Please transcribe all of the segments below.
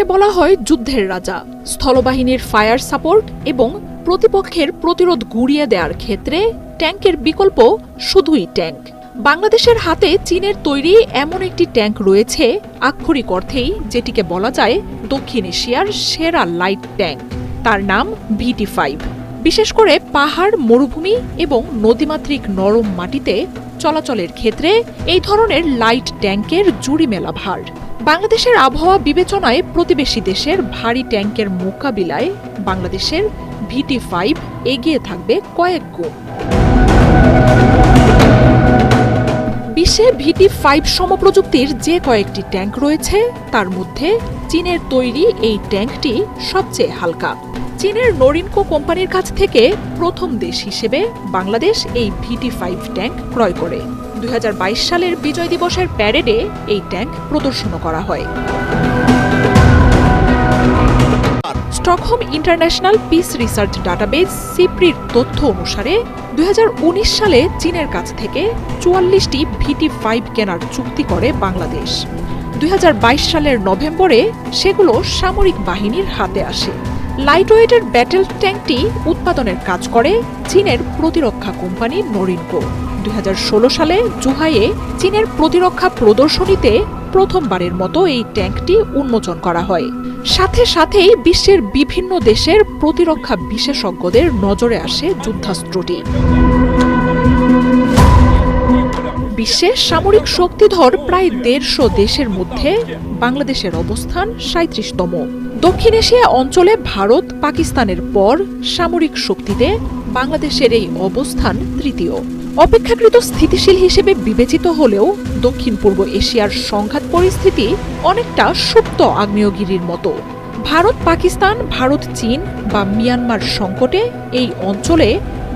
ট্যাঙ্ককে বলা হয় যুদ্ধের রাজা। স্থলবাহিনীর ফায়ার সাপোর্ট এবং প্রতিপক্ষের প্রতিরোধ গুড়িয়ে দেওয়ার ক্ষেত্রে ট্যাঙ্কের বিকল্প শুধুই ট্যাঙ্ক বাংলাদেশের হাতে চীনের তৈরি এমন একটি ট্যাঙ্ক রয়েছে, আক্ষরিক অর্থেই যেটিকে বলা যায় দক্ষিণ এশিয়ার সেরা লাইট ট্যাঙ্ক তার নাম ভিটি ফাইভ। বিশেষ করে পাহাড়, মরুভূমি এবং নদীমাতৃক নরম মাটিতে চলাচলের ক্ষেত্রে এই ধরনের লাইট ট্যাঙ্কের জুড়ি মেলা ভার। বাংলাদেশের আবহাওয়া বিবেচনায় প্রতিবেশী দেশের ভারী ট্যাঙ্কের মোকাবিলায় বাংলাদেশের ভিটি ফাইভ এগিয়ে থাকবে কয়েক গুণ। বিশ্বে ভিটি ফাইভ সমপ্রযুক্তির যে কয়েকটি ট্যাঙ্ক রয়েছে, তার মধ্যে চীনের তৈরি এই ট্যাঙ্কটি সবচেয়ে হালকা। চীনের নরিনকো কোম্পানির কাছ থেকে প্রথম দেশ হিসেবে বাংলাদেশ এই ভিটি ফাইভ ট্যাঙ্ক ক্রয় করে। দু হাজার বাইশ সালের বিজয় দিবসের প্যারেডে এই ট্যাঙ্ক প্রদর্শন করা হয়। Stockholm international peace research database সিপ্রির তথ্য অনুসারে দুই হাজার উনিশ সালে চীনের কাছ থেকে চুয়াল্লিশটি ভিটি ফাইভ কেনার চুক্তি করে বাংলাদেশ। দুই হাজার বাইশ সালের নভেম্বরে সেগুলো সামরিক বাহিনীর হাতে আসে। লাইটওয়েটের ব্যাটেল ট্যাঙ্কটি উৎপাদনের কাজ করে চীনের প্রতিরক্ষা কোম্পানি নরিনকো। দুই সালে জুহাইয়ে চীনের প্রতিরক্ষা প্রদর্শনীতে প্রথমবারের মতো এই ট্যাঙ্কটি উন্মোচন করা হয়। সাথে সাথেই বিশ্বের বিভিন্ন দেশের প্রতিরক্ষা বিশেষজ্ঞদের নজরে আসে যুদ্ধাস্ত্রটি। বিশ্বে সামরিক শক্তিধর প্রায় দেড়শো দেশের মধ্যে বাংলাদেশের অবস্থান সাঁত্রিশতম দক্ষিণ এশিয়া অঞ্চলে ভারত পাকিস্তানের পর সামরিক শক্তিতে বাংলাদেশের এই অবস্থান তৃতীয়। অপেক্ষাকৃত স্থিতিশীল হিসেবে বিবেচিত হলেও দক্ষিণ পূর্ব এশিয়ার সংঘাত পরিস্থিতি অনেকটা সুপ্ত আগ্নেয়গিরির মতো। ভারত পাকিস্তান ভারত চীন বা মিয়ানমার সংকটে এই অঞ্চলে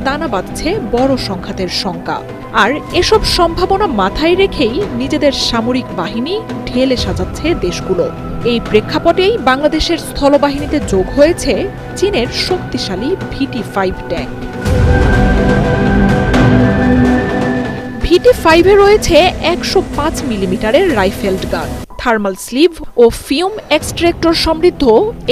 দানা বাঁধছে বড় সংঘাতের শঙ্কা আর এসব সম্ভাবনা মাথায় রেখেই নিজেদের সামরিক বাহিনী ঢেলে সাজাচ্ছে দেশগুলো। এই প্রেক্ষাপটেই বাংলাদেশের স্থলবাহিনীতে যোগ হয়েছে চীনের শক্তিশালী ভিটি ফাইভ ট্যাঙ্ক। ভিটি ফাইভে রয়েছে একশো পাঁচ মিলিমিটারের রাইফেলড গান। থার্মাল স্লিভ ও ফিউম এক্সট্রেক্টর সমৃদ্ধ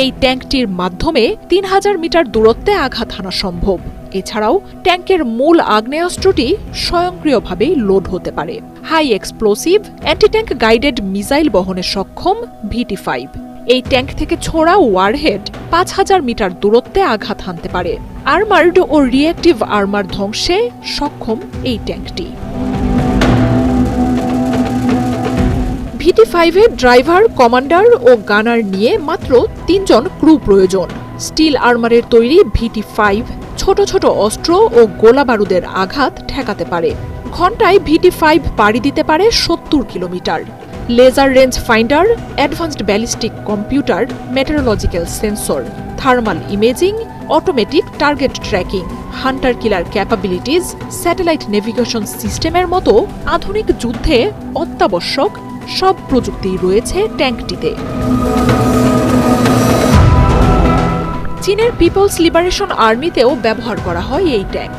এই ট্যাঙ্কটির মাধ্যমে তিন হাজার মিটার দূরত্বে আঘাত হানা সম্ভব। এছাড়াও ট্যাঙ্কের মূল আগ্নেয়াস্ত্রটি স্বয়ংক্রিয়ভাবেই লোড হতে পারে। High explosive anti tank guided missile বহনে সক্ষম ভিটি ফাইভ। এই ট্যাঙ্ক থেকে ছোড়া ওয়ারহেড পাঁচ হাজার মিটার দূরত্বে আঘাত হানতে পারে। আর্মার্ড ও রিয়েক্টিভ আর্মার ধ্বংসে সক্ষম এই ট্যাঙ্কটি। ভিটি ফাইভের ড্রাইভার, কমান্ডার ও গানার নিয়ে মাত্র তিনজন ক্রু প্রয়োজন। স্টিল আর্মারের তৈরি ভিটি ফাইভ ছোট ছোট অস্ত্র ও গোলা বারুদের আঘাত ঠেকাতে পারে। ঘন্টায় ভিটি ফাইভ পাড়ি দিতে পারে সত্তর kilometre. Laser range finder, advanced ballistic computer, meteorological sensor, thermal imaging, automatic target tracking, hunter killer capabilities, satellite navigation সিস্টেমের মতো আধুনিক যুদ্ধে অত্যাবশ্যক সব প্রযুক্তি রয়েছে ট্যাঙ্কটিতে। চীনের পিপলস লিবারেশন আর্মিতেও ব্যবহার করা হয় এই ট্যাঙ্ক।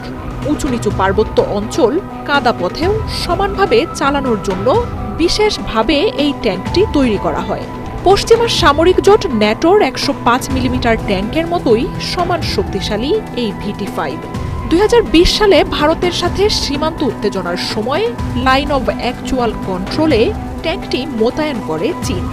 উঁচু নিচু পার্বত্য অঞ্চল কাদা পথেও সমানভাবে চালানোর জন্য বিশেষভাবে এই ট্যাঙ্কটি তৈরি করা হয়। পশ্চিমা সামরিক জোট ন্যাটোর একশো পাঁচ মিলিমিটার ট্যাঙ্কের মতোই সমান শক্তিশালী এই ভিটি ফাইভ। দুই হাজার বিশ সালে ভারতের সাথে সীমান্ত উত্তেজনার সময় লাইন অব অ্যাকচুয়াল কন্ট্রোলে ট্যাঙ্কটি মোতায়েন করে চীন।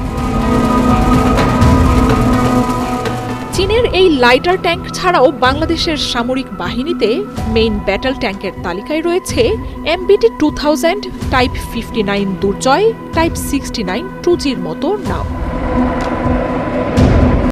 চীনের এই লাইটার ট্যাঙ্ক ছাড়াও বাংলাদেশের সামরিক বাহিনীতে মেইন ব্যাটল ট্যাঙ্কের তালিকায় রয়েছে MBT two thousand type fifty nine Durjoy type sixty nine two জির মতো নাম